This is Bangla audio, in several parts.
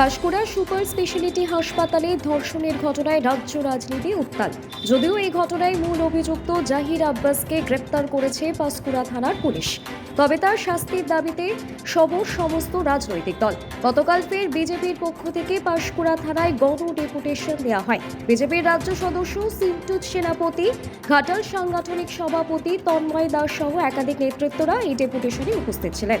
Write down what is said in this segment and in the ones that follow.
পাঁশকুড়া সুপার স্পেশালিটি হাসপাতালে ধর্ষণের ঘটনায় রাজ্য রাজনীতি উত্তাল। যদিও এই ঘটনায় মূল অভিযুক্ত জাহির আব্বাসকে গ্রেপ্তার করেছে পাঁশকুড়া থানার পুলিশ। তবে তার শাস্তির দাবিতে সবর সমস্ত রাজনৈতিক দল। গতকাল ফের বিজেপির পক্ষ থেকে পাঁশকুড়া থানায় গণ ডেপুটেশন দেওয়া হয়। বিজেপির রাজ্য সদস্য সিন্টু সেনাপতি, ঘাটাল সাংগঠনিক সভাপতি তন্ময় দাস সহ একাধিক নেতৃত্বরা এই ডেপুটেশনে উপস্থিত ছিলেন।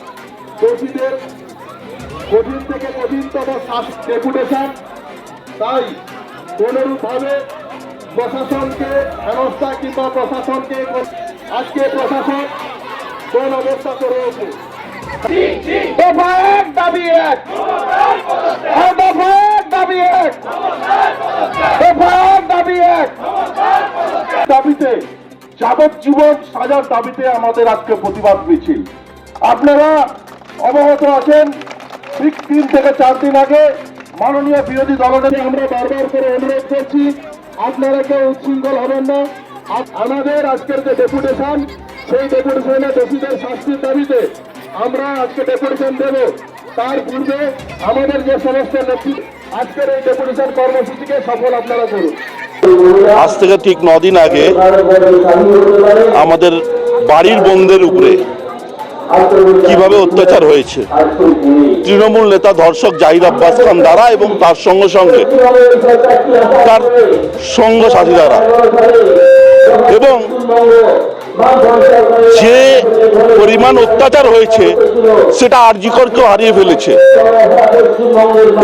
দোষীদের কঠিন থেকে কঠিনতম ডেপুটেশন। তাই কোনরূপভাবে প্রশাসনকে হেনস্থা কিংবা প্রশাসনকে আজকে প্রশাসন কোন অবস্থা করে রয়েছে দফা এক দাবি এক। দফা এক দাবি এক। দফা এক দাবি এক। দাবিতে যাবজ্জীবন সাজার দাবিতে আমাদের আজকে প্রতিবাদ মিছিল। আপনারা অবগত আছেন, ঠিক তিন থেকে চার দিন আগে মাননীয় বিরোধী দলনেতা আমরা বারবার করে অনুরোধ করছি, আপনারা কেউ উচ্ছৃঙ্খল হবেন না। আমাদের আজকের যে ডেপুটেশন, সেই ডেপুটেশনে দোষীদের শাস্তির দাবিতে আমরা আজকে ডেপুটেশন দেব। তার পূর্বে আমাদের যে সমস্ত নেতৃত্ব আজকের এই ডেপুটেশন কর্মসূচিকে সফল আপনারা করুন। আজ থেকে ঠিক দিন আগে আমাদের বাড়ির বোনদের উপরে কীভাবে অত্যাচার হয়েছে? তৃণমূল নেতা ধর্ষক জাহির আব্বাস খান দ্বারা এবং তার সঙ্গে সঙ্গে তার সঙ্গ সাথী দ্বারা। এবং যে পরিমাণ অত্যাচার হয়েছে, সেটা আরজিকরকেও হারিয়ে ফেলেছে।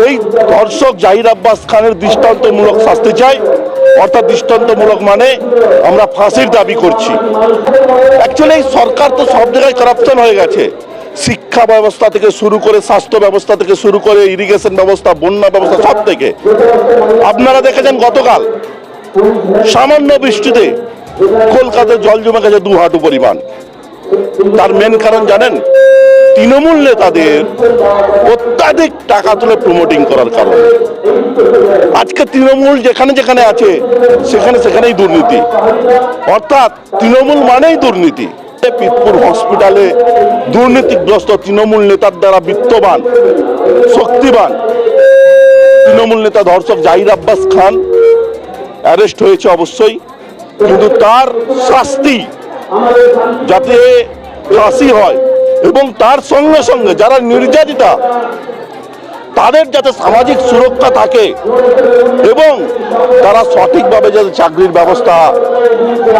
এই ধর্ষক জাহির আব্বাস খানের দৃষ্টান্তমূলক শাস্তি চাই। অর্থাৎ দৃষ্টান্তমূলক মানে আমরা ফাঁসির দাবি করছি। অ্যাকচুয়ালি সরকার তো সব জায়গায় করাপশন হয়ে গেছে। শিক্ষা ব্যবস্থা থেকে শুরু করে স্বাস্থ্য ব্যবস্থা থেকে শুরু করে ইরিগেশন ব্যবস্থা, বন্যা ব্যবস্থা সব থেকে। আপনারা দেখেছেন গতকাল সামান্য বৃষ্টিতে কলকাতায় জল জমে গেছে দু হাঁটু পরিমাণ তার মেন কারণ জানেন? তৃণমূল নেতাদের অত্যাধিক টাকা তুলে প্রমোটিং করার কারণে। আজকে তৃণমূল যেখানে যেখানে আছে, সেখানে সেখানেই দুর্নীতি। অর্থাৎ তৃণমূল মানেই দুর্নীতি। পিতপুর হসপিটালে দুর্নীতিগ্রস্ত তৃণমূল নেতার দ্বারা বিত্তবান, শক্তিবান তৃণমূল নেতা ধর্ষক জাহির আব্বাস খান অ্যারেস্ট হয়েছে অবশ্যই। কিন্তু তার শাস্তি যাতে ফাঁসি হয় এবং তার সঙ্গে সঙ্গে যারা নির্যাতিতা, তাদের যাতে সামাজিক সুরক্ষা থাকে এবং তারা সঠিকভাবে যাতে চাকরির ব্যবস্থা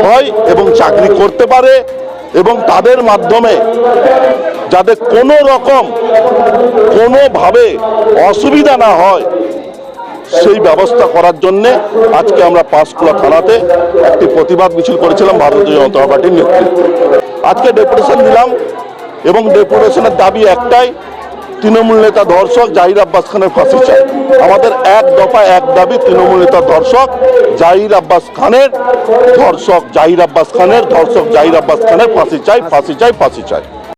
হয় এবং চাকরি করতে পারে এবং তাদের মাধ্যমে যাতে কোনো রকম কোনোভাবে অসুবিধা না হয়। সেই ব্যবস্থা করার জন্য আজকে আমরা পাঁশকুড়া থানাতে একটি প্রতিবাদ মিছিল করেছিলাম ভারতীয় জনতা পার্টির নেতৃত্বে। আজকে ডেপুটেশন দিলাম এবং ডেপুটেশনের দাবি একটাই, তৃণমূল নেতা ধর্ষক জাহির আব্বাস খানের ফাঁসি চাই। আমাদের এক দফা এক দাবি, তৃণমূল নেতা ধর্ষক জাহির আব্বাস খানের ধর্ষক জাহির আব্বাস খানের ধর্ষক জাহির আব্বাস খানের ফাঁসি চাই ফাঁসি চাই ফাঁসি চাই।